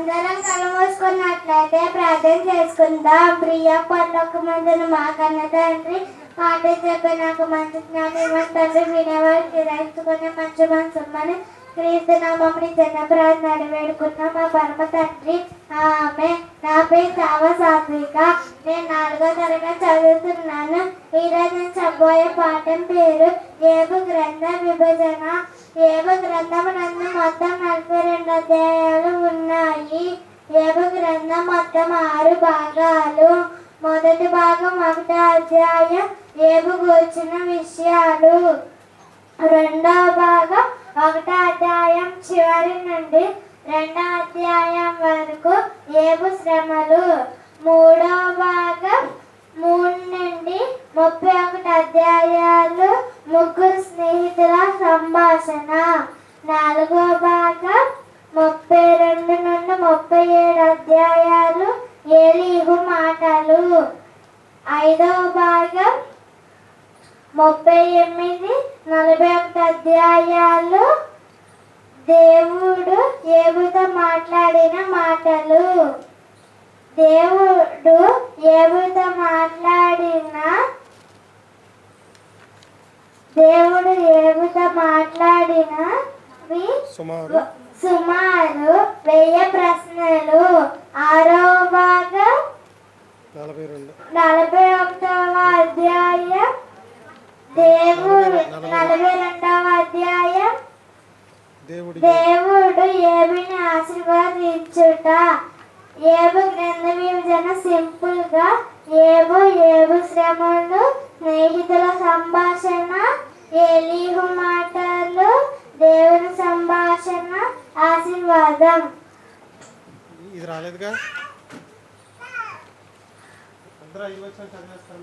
అందరం కలమోసుకున్నట్లయితే ప్రార్థన చేసుకుందాం. ప్రియ పర్లోక మందును మా కన్న తండ్రి పాట చెప్పి నాకు మంచి జ్ఞానం ఇవ్వండి తండ్రి. వినేవారికి రైతుకునే మంచి మనసుమని క్రీస్తు నామని చిన్న ప్రార్థన వేడుకున్న మా పరమ తండ్రి ఆమె నా పేరు సావ సాత్విక. నేను నాలుగో తరగతి చదువుతున్నాను. ఈరోజు నేను చెప్పబోయే పాఠం పేరు ఏబు గ్రంథ విభజన ఏబు గ్రంథం నందు మొత్తం నలభై రెండు అధ్యాయాలు ఉన్నాయి. ఏబు గ్రంథం మొత్తం ఆరు భాగాలు. మొదటి భాగం ఒకటో అధ్యాయం రేపు కూర్చున్న విషయాలు. రెండవ భాగం ఒకటో అధ్యాయం చివరి నుండి రెండో అధ్యాయం వరకు ఏబు శ్రమలు. మూడవ భాగం మూడు నుండి ముప్పై ఒకటి అధ్యాయాలు. ముగ్గురు స్నేహితుల సంభాషణ. అధ్యాయాలు ఏలీహు మాటలు. ఐదో భాగం ముప్పై ఎనిమిది నలభై ఒకటి అధ్యాయాలు. దేవుడు ఏబుతో మాట్లాడిన మాటలు. దేవుడు ఏబుతో మాట్లాడిన దేవుడు ఏబుతో మాట్లాడినవి సుమారు. సుమారు వెయ్యి ప్రశ్నలు. ఆరో భాగం నలభై ఒకటవ అధ్యాయం. దేవుడు నలభై రెండవ అధ్యాయం. దేవుడి దేవుడు ఏబిని ఆశీర్వదించుట? ఏబు గ్రంథ విభజన సింపుల్గా ఏబు ఏబు శ్రమలు స్నేహితుల సంభాషణ ఏలీహు పాదం ఇది రాలేదుగా? అందరూ ఐదు వచ్చిన చదివేస్తారు